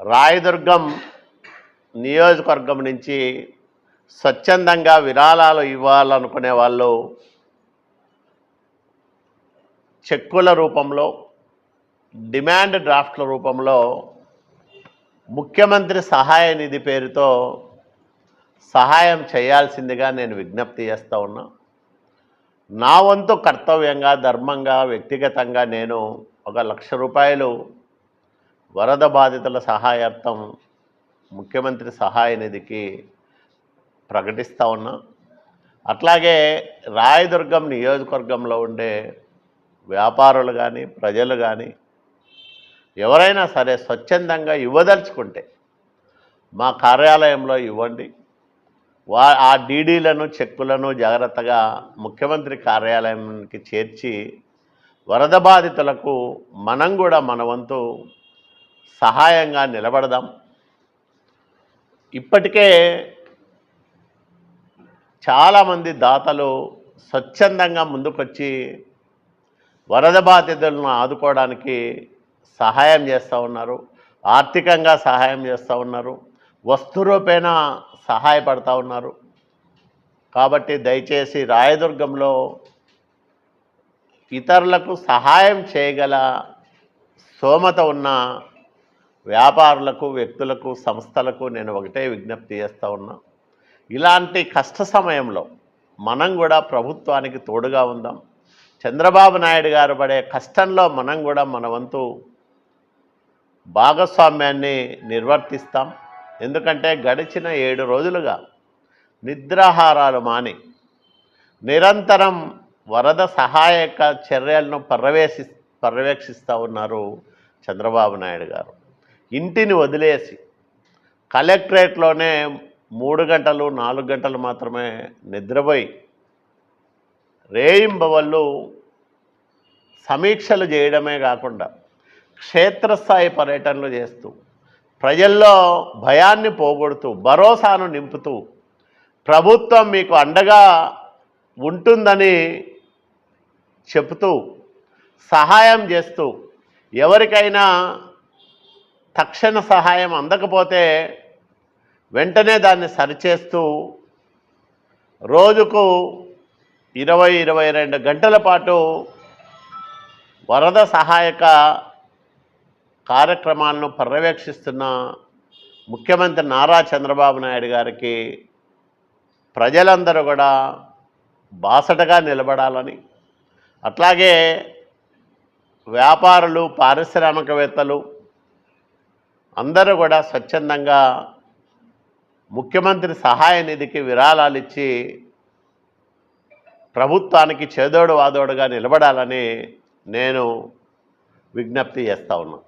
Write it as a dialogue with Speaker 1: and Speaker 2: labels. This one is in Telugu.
Speaker 1: రాయదుర్గం నియోజకవర్గం నుంచి స్వచ్ఛందంగా విరాళాలు ఇవ్వాలనుకునే వాళ్ళు చెక్కుల రూపంలో డిమాండ్ డ్రాఫ్ట్ల రూపంలో ముఖ్యమంత్రి సహాయ నిధి పేరుతో సహాయం చేయాల్సిందిగా నేను విజ్ఞప్తి చేస్తూ ఉన్నా. నా వంతు కర్తవ్యంగా ధర్మంగా వ్యక్తిగతంగా నేను ఒక లక్ష రూపాయలు వరద బాధితుల సహాయార్థం ముఖ్యమంత్రి సహాయ నిధికి ప్రకటిస్తూ ఉన్నాం. అట్లాగే రాయదుర్గం నియోజకవర్గంలో ఉండే వ్యాపారులు కానీ ప్రజలు కానీ ఎవరైనా సరే స్వచ్ఛందంగా ఇవ్వదలుచుకుంటే మా కార్యాలయంలో ఇవ్వండి. వా ఆ డీడీలను చెక్కులను జాగ్రత్తగా ముఖ్యమంత్రి కార్యాలయానికి చేర్చి వరద బాధితులకు మనం కూడా మన వంతు సహాయంగా నిలబడదాం. ఇప్పటికే చాలామంది దాతలు స్వచ్ఛందంగా ముందుకొచ్చి వరద బాధితులను ఆదుకోవడానికి సహాయం చేస్తూ ఉన్నారు. ఆర్థికంగా సహాయం చేస్తూ ఉన్నారు. వస్తురూపేణ సహాయపడతా ఉన్నారు. కాబట్టి దయచేసి రాయదుర్గంలో ఇతరులకు సహాయం చేయగల స్తోమత ఉన్న వ్యాపారులకు వ్యక్తులకు సంస్థలకు నేను ఒకటే విజ్ఞప్తి చేస్తూ ఉన్నా. ఇలాంటి కష్ట సమయంలో మనం కూడా ప్రభుత్వానికి తోడుగా ఉందాం. చంద్రబాబు నాయుడు గారు పడే కష్టంలో మనం కూడా మన వంతు భాగస్వామ్యాన్ని నిర్వర్తిస్తాం. ఎందుకంటే గడిచిన ఏడు రోజులుగా నిద్రాహారాలు మాని నిరంతరం వరద సహాయక చర్యలను పర్యవేక్షి పర్యవేక్షిస్తూ ఉన్నారు చంద్రబాబు నాయుడు గారు. ఇంటిని వదిలేసి కలెక్టరేట్లోనే మూడు గంటలు నాలుగు గంటలు మాత్రమే నిద్రపోయి రేయింబవళ్ళు సమీక్షలు చేయడమే కాకుండా క్షేత్రస్థాయి పర్యటనలు చేస్తూ ప్రజల్లో భయాన్ని పోగొడుతూ భరోసాను నింపుతూ ప్రభుత్వం మీకు అండగా ఉంటుందని చెప్తూ సహాయం చేస్తూ ఎవరికైనా తక్షణ సహాయం అందకపోతే వెంటనే దాన్ని సరిచేస్తూ రోజుకు ఇరవై ఇరవై రెండు గంటల పాటు వరద సహాయక కార్యక్రమాలను పర్యవేక్షిస్తున్న ముఖ్యమంత్రి నారా చంద్రబాబు నాయుడు గారికి ప్రజలందరూ కూడా బాసటగా నిలబడాలని అట్లాగే వ్యాపారులు పారిశ్రామికవేత్తలు అందరూ కూడా స్వచ్ఛందంగా ముఖ్యమంత్రి సహాయ నిధికి విరాళాలు ఇచ్చి ప్రభుత్వానికి చేదోడు వాదోడుగా నిలబడాలని నేను విజ్ఞప్తి చేస్తా ఉన్నాను